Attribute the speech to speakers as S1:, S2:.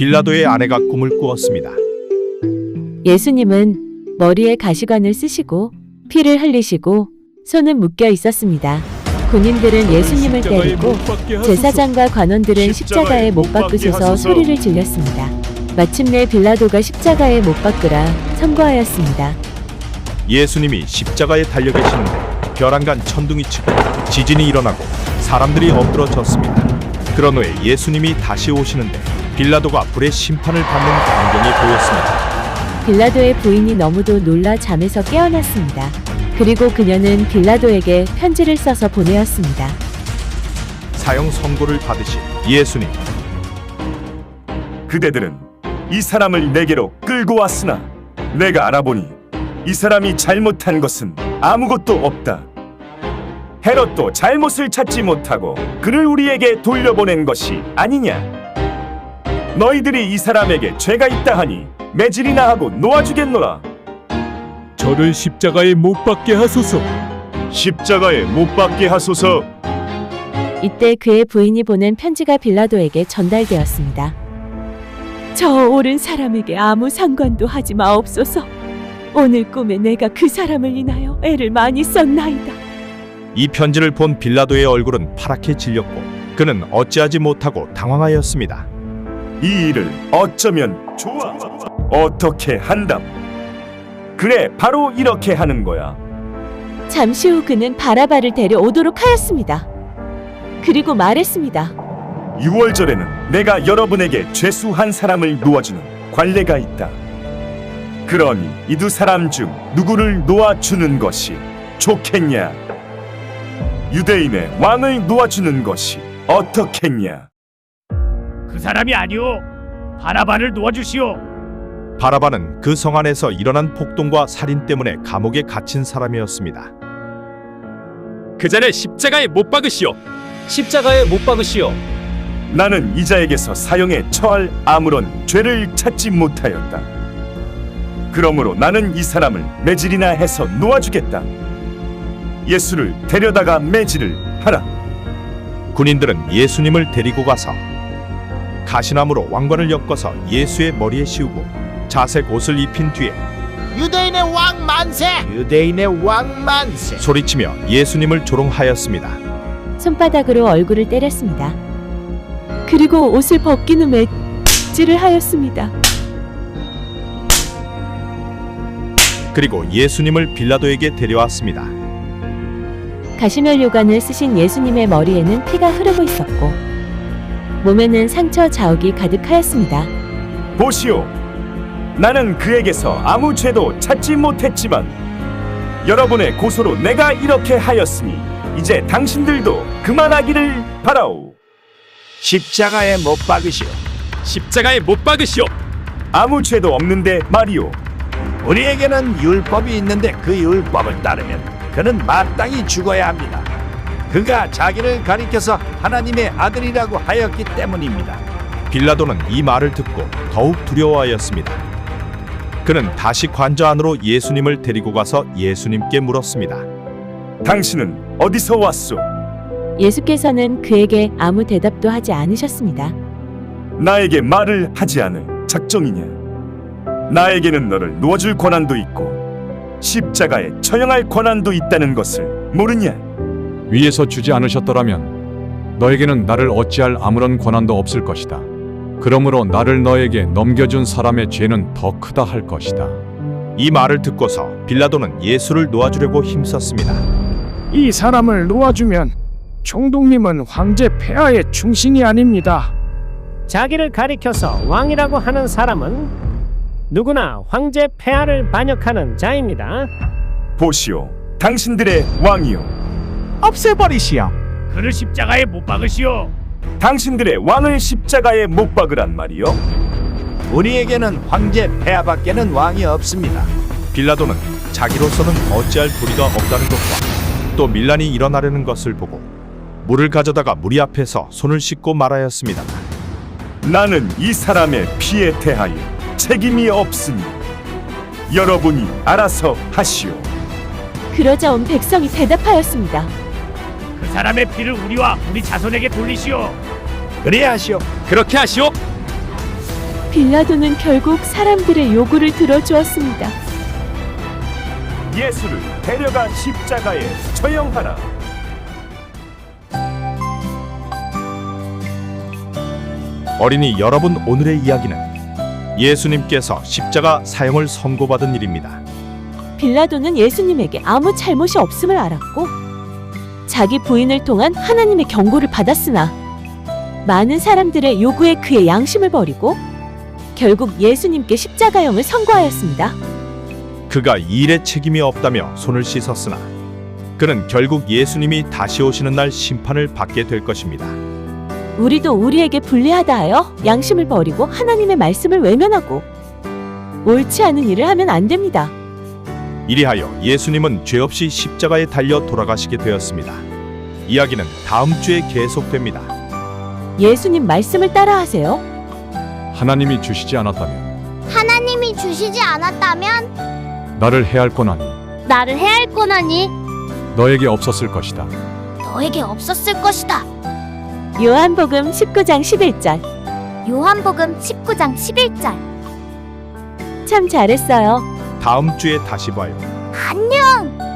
S1: 빌라도의 아내가 꿈을 꾸었습니다.
S2: 예수님은 머리에 가시관을 쓰시고 피를 흘리시고 손은 묶여 있었습니다. 군인들은 예수님을 때리고 제사장과 관원들은 십자가에 못 박으소서 소리를 질렀습니다. 마침내 빌라도가 십자가에 못 박으라 선고하였습니다.
S1: 예수님이 십자가에 달려 계시는데 벼랑간 천둥이 치고 지진이 일어나고 사람들이 엎드러졌습니다. 그런 후에 예수님이 다시 오시는데 빌라도가 불의 심판을 받는 광경이 보였습니다.
S2: 빌라도의 부인이 너무도 놀라 잠에서 깨어났습니다. 그리고 그녀는 빌라도에게 편지를 써서 보내었습니다.
S1: 사형 선고를 받으신 예수님
S3: 그대들은 이 사람을 내게로 끌고 왔으나 내가 알아보니 이 사람이 잘못한 것은 아무것도 없다. 헤롯도 잘못을 찾지 못하고 그를 우리에게 돌려보낸 것이 아니냐. 너희들이 이 사람에게 죄가 있다 하니 매질이나 하고 놓아주겠노라.
S4: 저를 십자가에 못 박게 하소서.
S3: 십자가에 못 박게 하소서.
S2: 이때 그의 부인이 보낸 편지가 빌라도에게 전달되었습니다. 저 옳은 사람에게 아무 상관도 하지 마옵소서. 오늘 꿈에 내가 그 사람을 인하여 애를 많이 썼나이다.
S1: 이 편지를 본 빌라도의 얼굴은 파랗게 질렸고 그는 어찌하지 못하고 당황하였습니다.
S3: 이 일을 어쩌면 좋아. 어떻게 한담? 그래, 바로 이렇게 하는 거야.
S2: 잠시 후 그는 바라바를 데려오도록 하였습니다. 그리고 말했습니다.
S3: 6월절에는 내가 여러분에게 죄수한 사람을 놓아주는 관례가 있다. 그러니 이 두 사람 중 누구를 놓아주는 것이 좋겠냐? 유대인의 왕을 놓아주는 것이 어떻겠냐?
S5: 그 사람이 아니오. 바라바를 놓아주시오.
S1: 바라바는 그 성 안에서 일어난 폭동과 살인 때문에 감옥에 갇힌 사람이었습니다.
S4: 그 자를 십자가에 못 박으시오. 십자가에 못 박으시오.
S3: 나는 이자에게서 사형에 처할 아무런 죄를 찾지 못하였다. 그러므로 나는 이 사람을 매질이나 해서 놓아주겠다. 예수를 데려다가 매질을 하라.
S1: 군인들은 예수님을 데리고 가서 가시나무로 왕관을 엮어서 예수의 머리에 씌우고 자색 옷을 입힌 뒤에
S6: 유대인의 왕 만세! 유대인의 왕 만세!
S1: 소리치며 예수님을 조롱하였습니다.
S2: 손바닥으로 얼굴을 때렸습니다. 그리고 옷을 벗긴 후에 찌를 하였습니다.
S1: 그리고 예수님을 빌라도에게 데려왔습니다.
S2: 가시멜 요관을 쓰신 예수님의 머리에는 피가 흐르고 있었고 몸에는 상처 자욱이 가득하였습니다.
S3: 보시오. 나는 그에게서 아무 죄도 찾지 못했지만 여러분의 고소로 내가 이렇게 하였으니 이제 당신들도 그만하기를 바라오.
S6: 십자가에 못 박으시오.
S4: 십자가에 못 박으시오.
S3: 아무 죄도 없는데 말이오.
S6: 우리에게는 율법이 있는데 그 율법을 따르면 그는 마땅히 죽어야 합니다. 그가 자기를 가리켜서 하나님의 아들이라고 하였기 때문입니다.
S1: 빌라도는 이 말을 듣고 더욱 두려워하였습니다. 그는 다시 관저 안으로 예수님을 데리고 가서 예수님께 물었습니다.
S3: 당신은 어디서 왔소?
S2: 예수께서는 그에게 아무 대답도 하지 않으셨습니다.
S3: 나에게 말을 하지 않을 작정이냐? 나에게는 너를 놓아줄 권한도 있고 십자가에 처형할 권한도 있다는 것을 모르냐?
S7: 위에서 주지 않으셨더라면 너에게는 나를 어찌할 아무런 권한도 없을 것이다. 그러므로 나를 너에게 넘겨준 사람의 죄는 더 크다 할 것이다.
S1: 이 말을 듣고서 빌라도는 예수를 놓아주려고 힘썼습니다.
S8: 이 사람을 놓아주면 총독님은 황제 폐하의 충신이 아닙니다.
S9: 자기를 가리켜서 왕이라고 하는 사람은 누구나 황제 폐하를 반역하는 자입니다.
S3: 보시오, 당신들의 왕이요.
S6: 없애버리시오.
S5: 그를 십자가에 못 박으시오.
S3: 당신들의 왕을 십자가에 못 박으란 말이요.
S6: 우리에게는 황제 폐하밖에는 왕이 없습니다.
S1: 빌라도는 자기로서는 어찌할 도리가 없다는 것과 또 밀란이 일어나려는 것을 보고 물을 가져다가 무리 앞에서 손을 씻고 말하였습니다.
S3: 나는 이 사람의 피에 대하여 책임이 없으니 여러분이 알아서 하시오.
S2: 그러자 온 백성이 대답하였습니다.
S5: 그 사람의 피를 우리와 우리 자손에게 돌리시오.
S6: 그래야 하시오.
S4: 그렇게 하시오.
S2: 빌라도는 결국 사람들의 요구를 들어주었습니다.
S3: 예수를 데려가 십자가에 처형하라.
S1: 어린이 여러분 오늘의 이야기는 예수님께서 십자가 사형을 선고받은 일입니다.
S2: 빌라도는 예수님에게 아무 잘못이 없음을 알았고 자기 부인을 통한 하나님의 경고를 받았으나 많은 사람들의 요구에 그의 양심을 버리고 결국 예수님께 십자가형을 선고하였습니다.
S1: 그가 이 일에 책임이 없다며 손을 씻었으나 그는 결국 예수님이 다시 오시는 날 심판을 받게 될 것입니다.
S2: 우리도 우리에게 불리하다 하여 양심을 버리고 하나님의 말씀을 외면하고 옳지 않은 일을 하면 안 됩니다.
S1: 이리하여 예수님은 죄 없이 십자가에 달려 돌아가시게 되었습니다. 이야기는 다음 주에 계속됩니다.
S2: 예수님 말씀을 따라하세요.
S7: 하나님이 주시지 않았다면
S10: 하나님이 주시지 않았다면
S7: 나를 해할 권한이
S10: 나를 해할 권한이
S7: 너에게 없었을 것이다.
S10: 너에게 없었을 것이다.
S2: 요한복음 19장 11절.
S10: 요한복음 19장 11절.
S2: 참 잘했어요.
S1: 다음 주에 다시 봐요.
S10: 안녕.